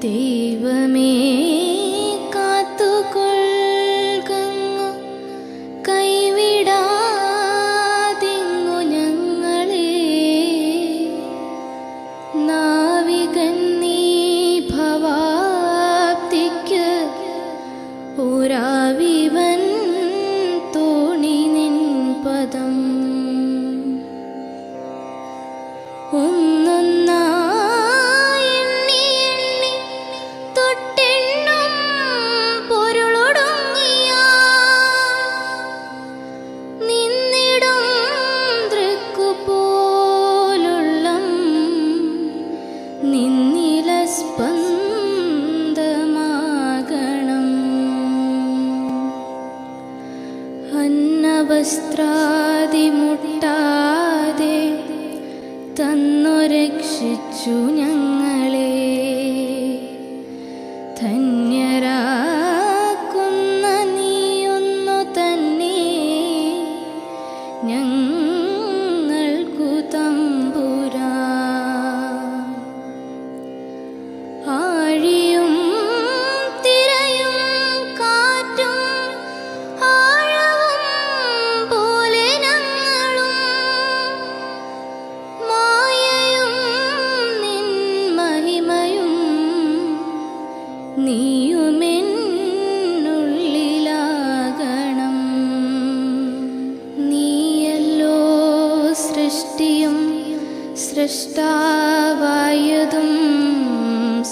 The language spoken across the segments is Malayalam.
ദൈവമേ. അന്നവസ്ത്രാദി മുട്ടാതെ തന്നു രക്ഷിച്ചു ഞങ്ങളെ നീയുമെന്നുള്ളിലാകണം നീയല്ലോ സൃഷ്ടിയും സൃഷ്ടാവായതും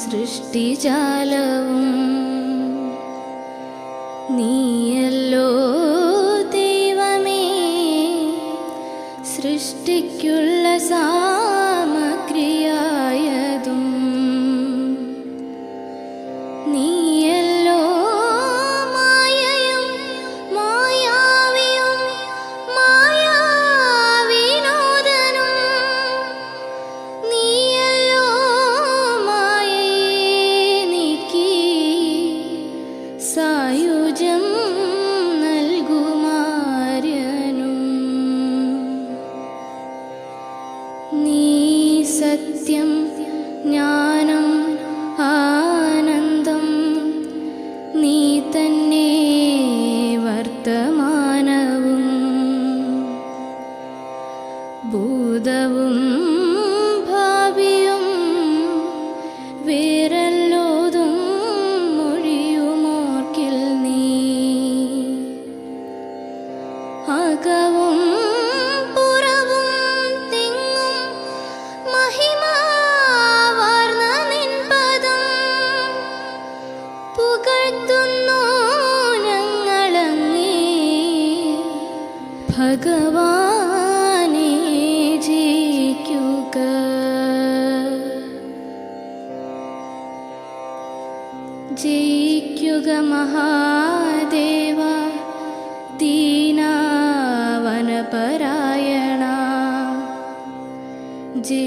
സൃഷ്ടിജാലവും. നീയല്ലോ ദൈവമേ സൃഷ്ടിക്കുള്ള സാമഗ്രിയായതും സത്യം ജ്ഞാനം ആനന്ദം. നീ തന്നെ വർത്തമാനവും. ഭൂതവും ഭാവിയും വേറല്ലോതും മൊഴിയുമോർക്കിൽ നീ. അകവും भगवानि जीयुग जि युगमहादेवा दीनावनपरायणा। जी